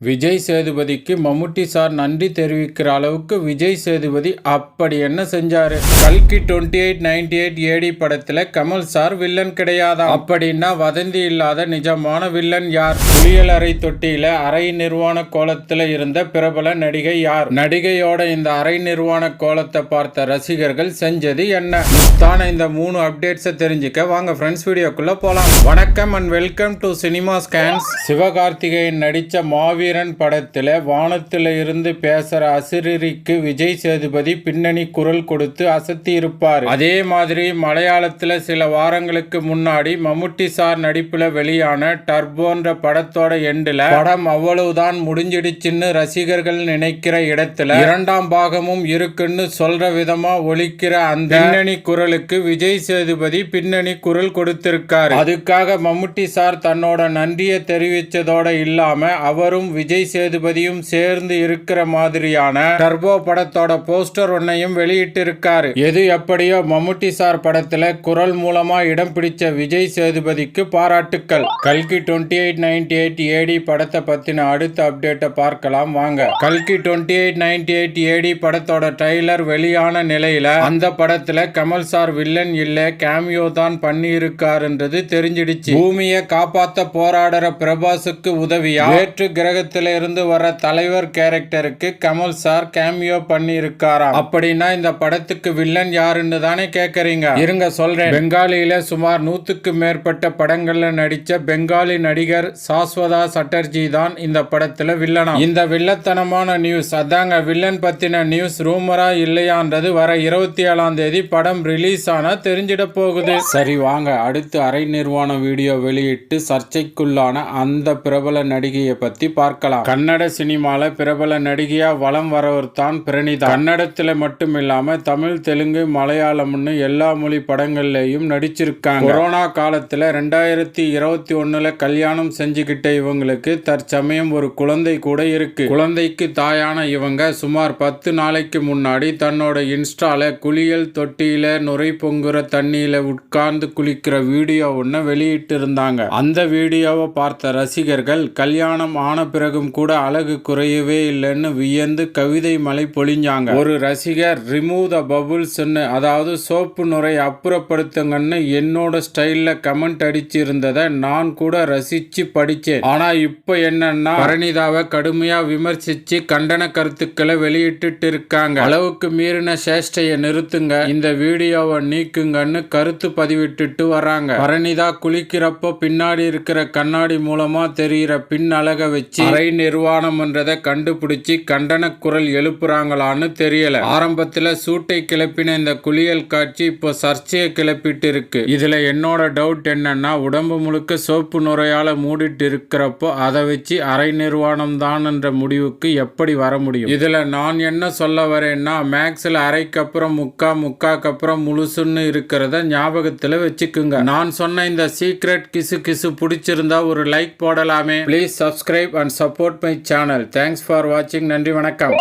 விஜய் சேதுபதிக்கு மம்முட்டி sir நன்றி தெரிவிக்கிற அளவுக்கு விஜய் சேதுபதி அப்படி என்ன செஞ்சாரு? கல்கி twenty eight ninety eight AD படத்துல கமல் சார் வில்லன் கிடையாதா? அப்படின்னா வதந்தி இல்லாத நிஜமான வில்லன் யார்? குளியலறை தொட்டியில அரை நிர்வாண கோலத்துல இருந்த பிரபல நடிகை யார்? நடிகையோட இந்த அரை நிர்வாண கோலத்தை பார்த்த ரசிகர்கள் செஞ்சது என்ன? தான இந்த மூணு அப்டேட்ஸை தெரிஞ்சுக்க வாங்க ஃப்ரெண்ட்ஸ் வீடியோக்குள்ள போலாம். வணக்கம் and welcome to cinema scans Sivakarthikeyan நடிச்ச மாவீரன் படத்தில் வானத்துல இருந்து பேசுற அசிரிக்கு விஜய் சேதுபதி பின்னணி குரல் கொடுத்து அசத்தி இருப்பார். அதே மாதிரி மலையாளத்துல சில வாரங்களுக்கு முன்னாடி மம்முட்டி சார் நடிப்புல வெளியான டர்போன்ற படத்தோட எண்டில் படம் அவ்வளவுதான் முடிஞ்சிடுச்சுன்னு ரசிகர்கள் நினைக்கிற இடத்துல இரண்டாம் பாகமும் இருக்குன்னு சொல்ற விதமா ஒழிக்கிற அந்த பின்னணி குரலுக்கு விஜய் சேதுபதி பின்னணி குரல் கொடுத்திருக்காரு. அதுக்காக மம்முட்டி சார் தன்னோட நன்றியை தெரிவித்ததோட இல்லாம அவரும் விஜய் சேதுபதியும் சேர்ந்து இருக்கிற மாதிரியான டர்போ படத்தோட போஸ்டர் ஒன்னையும் வெளியிட்டிருக்காரு. எது எப்படியோ மம்முட்டி சார் படத்துல குரல் மூலமா இடம் பிடிச்ச விஜய் சேதுபதிக்கு பாராட்டுக்கள். கல்கி twenty eight ninety eight AD படத்தை பத்தின அடுத்த அப்டேட்டை பார்க்கலாம் வாங்க. கல்கி twenty eight ninety eight AD படத்தோட ட்ரைலர் வெளியான நிலையில அந்த படத்துல கமல் சார் வில்லன் இல்ல கேமியோ தான் பண்ணியிருக்காருன்றது தெரிஞ்சிடுச்சு. பூமியை காப்பாத்த போராடுற பிரபாஸுக்கு உதவியா வேற்று கிரக இருந்து வர தலைவர் கேரக்டருக்கு கமல் சார் கேமியோ பண்ணியிருக்காராம். அப்படின்னா இந்த படத்துக்கு வில்லன் யாருன்னு தானே கேட்குறீங்க இருங்க சொல்றேன். பெங்காலியில சுமார் நூற்றுக்கு மேற்பட்ட படங்கள்ல நடித்த பெங்காலி நடிகர் சாஸ்வதா சட்டர்ஜி தான் இந்த படத்தில் வில்லனா. இந்த வில்லத்தனமான நியூஸ் அதாங்க வில்லன் பத்தின நியூஸ் ரூமரா இல்லையான்றது வர இருபத்தி ஏழாம் தேதி படம் ரிலீஸ் ஆனா தெரிஞ்சிட போகுது. சரி வாங்க. அடுத்து அரை நிர்வாண வீடியோ வெளியிட்டு சர்ச்சைக்குள்ளான அந்த பிரபல நடிகையை பற்றி பார்க்க பார்க்கலாம். கன்னட சினிமால பிரபல நடிகையா வலம் வரவர் தான் பிரணிதா. கன்னடத்துல மட்டும் இல்லாம தமிழ் தெலுங்கு மலையாளம்னு எல்லா மொழி படங்கள்லயும் நடிச்சிருக்காங்க. கொரோனா காலத்துல ரெண்டாயிரத்தி இருபத்தி ஒண்ணுல கல்யாணம் செஞ்சுக்கிட்ட இவங்களுக்கு தற்சமயம் ஒரு குழந்தை கூட இருக்கு. குழந்தைக்கு தாயான இவங்க சுமார் பத்து நாளைக்கு முன்னாடி தன்னோட இன்ஸ்டால குளியல் தொட்டியில நுரை பொங்குற தண்ணியில உட்கார்ந்து குளிக்கிற வீடியோ ஒன்று வெளியிட்டு இருந்தாங்க அந்த வீடியோவை பார்த்த ரசிகர்கள் கல்யாணம் ஆன பிறகும் கூட அழகு குறையவே இல்லைன்னு வியந்து கவிதை மலை பொழிஞ்சாங்க. ஒரு ரசிகர் ரிமூவ் த பபுள்ஸ்ன்னு அதாவது சோப்பு நுரை அப்புறப்படுத்துங்கன்னு என்னோட ஸ்டைலில் கமெண்ட் அடிச்சு இருந்ததை நான் கூட ரசிச்சு படித்தேன். ஆனால் இப்போ என்னன்னா பரணிதாவை கடுமையாக விமர்சித்து கண்டன கருத்துக்களை வெளியிட்டு இருக்காங்க. அளவுக்கு மீறின சேஷ்டையை நிறுத்துங்க இந்த வீடியோவை நீக்குங்கன்னு கருத்து பதிவிட்டுட்டு வராங்க. பரணிதா குளிக்கிறப்போ பின்னாடி இருக்கிற கண்ணாடி மூலமா தெரிகிற பின் அழக வச்சு அரை நிர்வாணம்ன்றதை கண்டுபிடிச்சு கண்டன குரல் எழுப்புறாங்களான்னு தெரியல. ஆரம்பத்துல சூட்டை கிளப்பின இந்த குளியல் காட்சி இப்போ சர்ச்சையை கிளப்பிட்டு இருக்கு இதுல என்னோட டவுட் என்னன்னா உடம்பு முழுக்க சோப்பு நுரையால மூடிட்டு இருக்கிறப்போ அதை வச்சு அரை நிர்வாணம் தான் என்ற முடிவுக்கு எப்படி வர முடியும்? இதுல நான் என்ன சொல்ல வரேன்னா மேக்ஸ்ல அரைக்கு அப்புறம் முக்கா முக்காக்கு அப்புறம் முழுசுன்னு இருக்கிறத ஞாபகத்துல வச்சுக்குங்க. நான் சொன்ன இந்த சீக்ரெட் கிசு கிசு பிடிச்சிருந்தா ஒரு like போடலாமே. Please subscribe and support my channel thanks for வாட்சிங் நன்றி வணக்கம்.